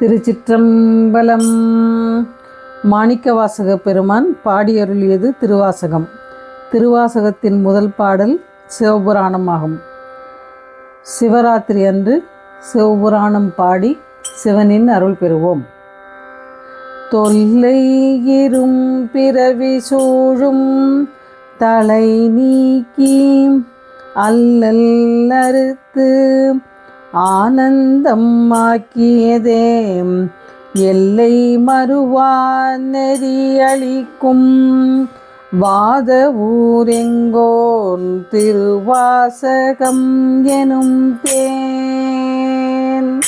திருச்சிற்றம்பலம். மாணிக்கவாசக பெருமான் பாடியருளியது திருவாசகம். திருவாசகத்தின் முதல் பாடல் சிவபுராணமாகும். சிவராத்திரி அன்று சிவபுராணம் பாடி சிவனின் அருள் பெறுவோம். தொல்லையிரும் பிறவி சூழும் தலை நீக்கி அல்லல் அறுத்து ஆனந்தம் ஆக்கியதே எல்லை மறுவா நெறியளிக்கும் வாத ஊரெங்கோன் திருவாசகம் எனும் தேன்.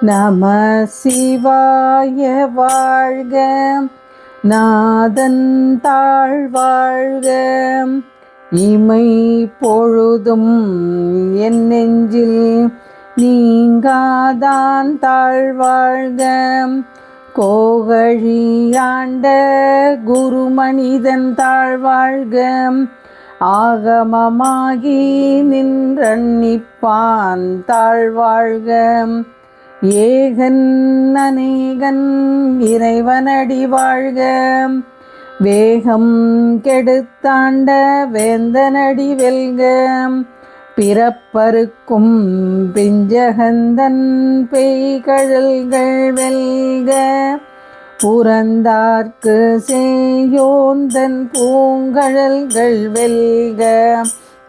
நம சிவாய வாழ்க நாதன் தாழ் வாழ்க. இமை பொழுதும் என் நெஞ்சில் நீங்காதான் தாழ்வாழ்க. கோகழியாண்ட குரு மனிதன் தாழ் ஆகமமாகி நின்றன்னிப்பான் தாழ்வாழ்க. ஏகன் அநேகன் இறைவனடி வாழ்க. வேகம் கெடுத்தாண்ட வேந்தனடி வெல்க பிறப்பருக்கும் பிஞ்சகந்தன் பெய்கழல்கள் வெல்க. புறந்தார்க்கு செய்யோந்தன் பூங்கழல்கள் வெல்க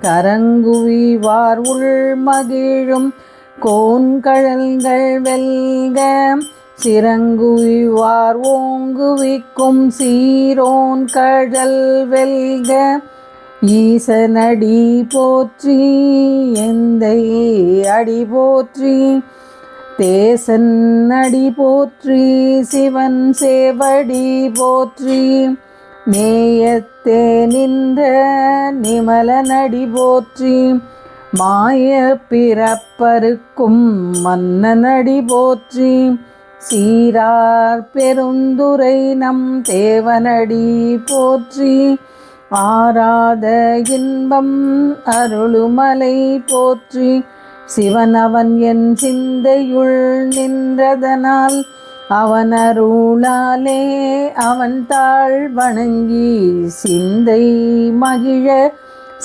கரங்குவிவார் உள் மகிழும் கோன்கழல்கள் வெல்க. சிறங்குவிவார் ஓங்குவிக்கும் சீரோன் கழல் வெல்க ஈசனடி போற்றி எந்தை அடி போற்றி தேசன் அடி போற்றி சிவன் சேவடி போற்றி மேயத்தே நின்ற நிமலனடி போற்றி மாய பிறப்பருக்கும் மன்னனடி போற்றி சீரார் பெருந்துரை நம் தேவனடி போற்றி ஆராத இன்பம் அருளுமலை போற்றி. சிவனவன் என் சிந்தையுள் நின்றதனால் அவன் அருளாலே அவன் தாழ் வணங்கி சிந்தை மகிழ.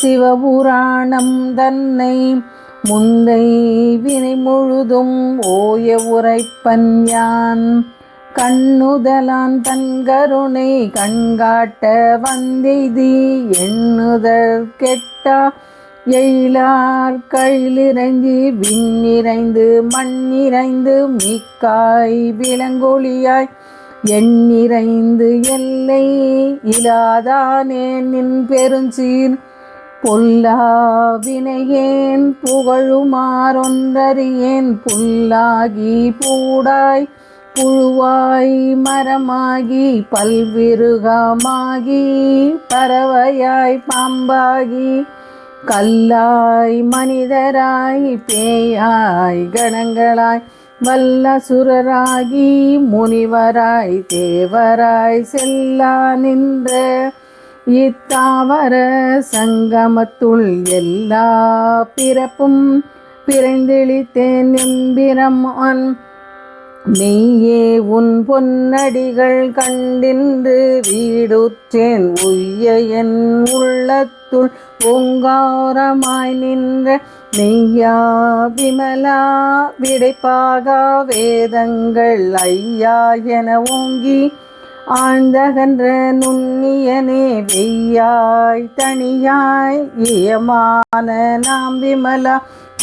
சிவபுராணம் தன்னை முந்தை வினை முழுதும் ஓய உரைப்பன் யான். கண்ணுதலான் தன் கருணை கண்காட்ட வந்தெய்தி எண்ணுதற் கெட்டா. எயிலார் கையிலிறங்கி விண்ணிறைந்து மண்ணிறைந்து மிக்காய் விலங்கொழியாய் எண்ணிறைந்து எல்லை இலாதானே நின் பெருஞ்சீர் பொல்லா வினையேன் புகழுமாறொன்றறியேன். புல்லாகி பூடாய் புழுவாய் மரமாகி பல்விருகமாகி பறவையாய் பாம்பாகி கல்லாய் மனிதராய் பேயாய் கணங்களாய் வல்லசுரராகி முனிவராய் தேவராய் செல்லா நின்ற இத்தாவர சங்கமத்துள் எல்லா பிறப்பும் பிறந்தெளித்தேன் எம்பிரமான் மெய்யே உன் பொன்னடிகள் கண்டின்று வீடுற்றேன். உய்ய என் உள்ளத்துள் ஓங்காரமாய் நின்ற மெய்யா விமலா விடைப்பாகா வேதங்கள் ஐயா என ஓங்கி ஆழ்ந்தகன்ற நுண்ணியனே வெய்யாய் தனியாய் இயமான நாம் விமலா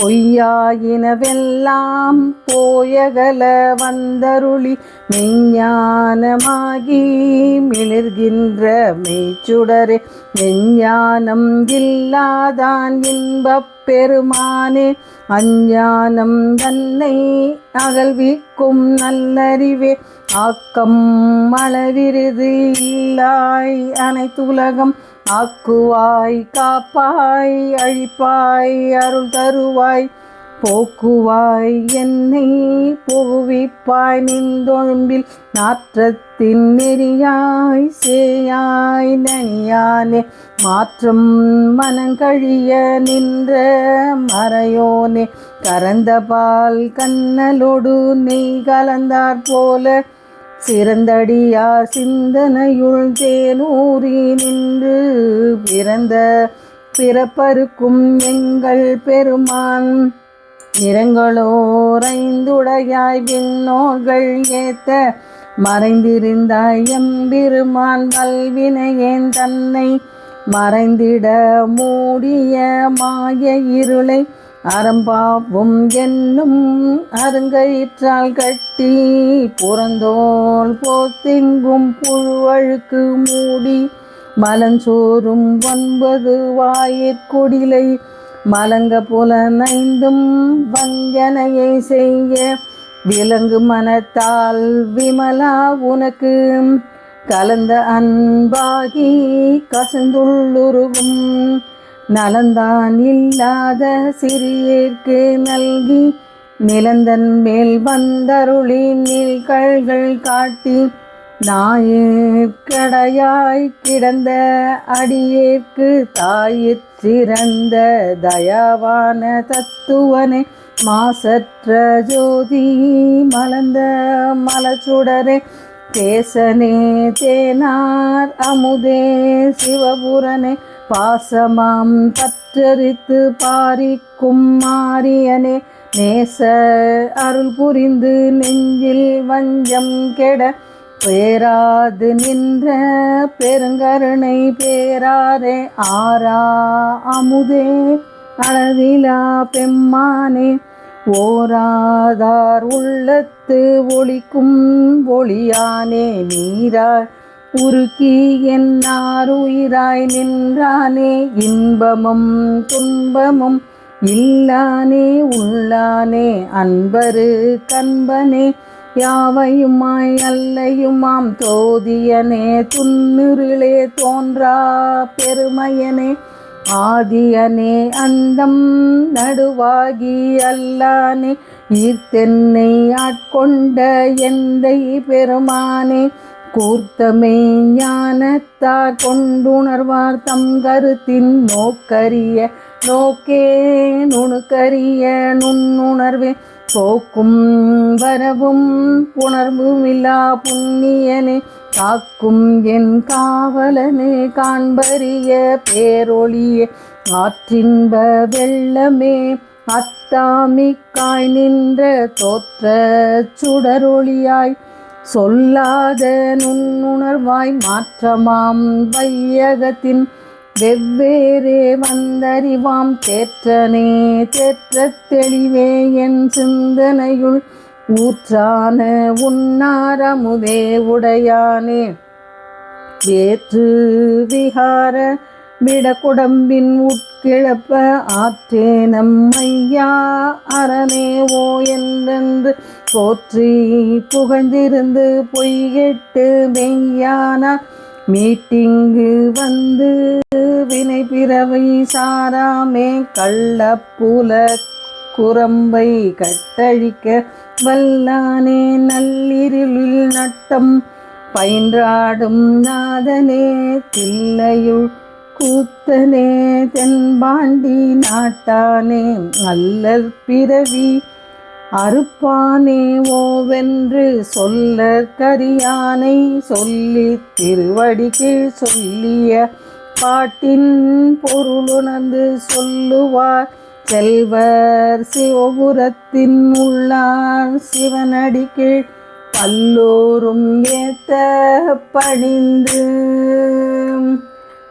பொய்யாயினவெல்லாம் போயகல வந்தருளி மெஞ்ஞானமாகி மிளிர்கின்ற மெய்ச்சுடரே. மெஞ்ஞானம் இல்லாதான் இன்பப் பெருமானே. அஞ்ஞானம் தன்னை அகழ்விக்கும் நல்லறிவே. ஆக்கம் அளவிருது இல்லாய் அனைத்துலகம் ஆக்குவாய் காப்பாய் அழிப்பாய் அருள் தருவாய் போக்குவாய் என்னை புகுவிப்பாய் நின்றொழும்பில் நாற்றத்தின் நெறியாய் சேயாய் நனியானே மாற்றம் மனங்கழிய நின்ற மறையோனே கரந்த பால் கண்ணலோடு நெய் கலந்தாற் போல சிறந்தடியார் சிந்தனையுள் தேனூறி நின்று பிறந்த பிறப்பருக்கும் எங்கள் பெருமான். நிறங்களோரைந்துடையாய் விண்ணோர்கள் ஏத்த மறைந்திருந்தாய் எம்பெருமான் வல்வினையேன் தன்னை மறைந்திட மூடிய மாய இருளை அறம்பாவும் என்னும் அருங்கயிற்றால் கட்டி புறந்தோல் போத்திங்கும் புழுவழுக்கு மூடி மலஞ்சோறும் ஒன்பது வாயிற்கொடிலை மலங்க புலனைந்தும் வஞ்சனையை செய்ய விலங்கு மனத்தால் விமலா உனக்கு கலந்த அன்பாகி கசந்துள்ளுருகும் நலந்தான் இல்லாத சிறியேற்கு நல்கி நிலந்தன் மேல் வந்தருளி நீள்கள்கள் காட்டி நாயிற்கடையாய் கிடந்த அடியேற்கு தாயிற் சிறந்த தயாவான தத்துவனே மாசற்ற ஜோதி மலர்ந்த மலச்சுடரே தேசனே தேனார் அமுதே சிவபுரனே பாசமாம் பற்றரித்து பாரிக்கும் மாரியனே நேச அருள் புரிந்து நெஞ்சில் வஞ்சம் கெட பேராது நின்ற பெருங்கருணை பேராரே ஆரா அமுதே அளவிலா பெம்மானே. ஓராதார் உள்ளத்து ஒளிக்கும் ஒளியானே நீராய் உருக்கி என்னார் உயிராய் நின்றானே இன்பமும் துன்பமும் இல்லானே உள்ளானே அன்பரு கண்பனே யாவையுமாய் அல்லையுமாம் தோதியனே துன்னுருளே தோன்றா பெருமையனே ஆதியனே அண்டம் நடுவாகி அல்லானே ஈர்த்தென்னை ஆட்கொண்ட எந்தை பெருமானே கூர்த்தமே ஞானத்தார் கொண்டுணர்வார் தம் கருத்தின் நோக்கரிய நோக்கே நுணுக்கரிய நுண்ணுணர்வே. போக்கும் வரவும் புணர்வும் இல்லா புண்ணியனே. காக்கும் என் காவலனே காண்பரிய பேரொளியே ஆற்றின்ப வெள்ளமே அத்தாமிக்காய் நின்ற தோற்ற சுடரொளியாய் சொல்லாத நுண்ணுணர்வாய் மாற்றமாம் வையகத்தின் வெவ்வேறே வந்தறிவாம் தேற்றனே தேற்ற தெளிவே என் சிந்தனையுள் ஊற்றான உன்னாரமுதே உடையானே. வேற்று விகார விடக்குடம்பின் உட்கிழப்ப ஆற்றேனம் ஐயா அரணேவோ என்றென்று போற்றி புகழ்ந்திருந்து பொய்கெட்டு மெய்யான மீட்டிங்கு வந்து வினை பிறவை சாராமே கள்ளப்புல குரம்பை கட்டழிக்க வல்லானே நள்ளிருளில் நட்டம் பயின்றாடும் நாதனே தில்லையுள் கூத்தனே தென்பாண்டி நாட்டானே அல்லல் பிறவி அறுப்பானே ஓவென்று சொல்ல கரியானை சொல்லி திருவடி கீழ் சொல்லிய பாட்டின் பொருளுணர்ந்து சொல்லுவார். செல்வர் சிவபுரத்தின் உள்ளார் சிவனடி கீழ் பல்லோரும் ஏத்த பணிந்து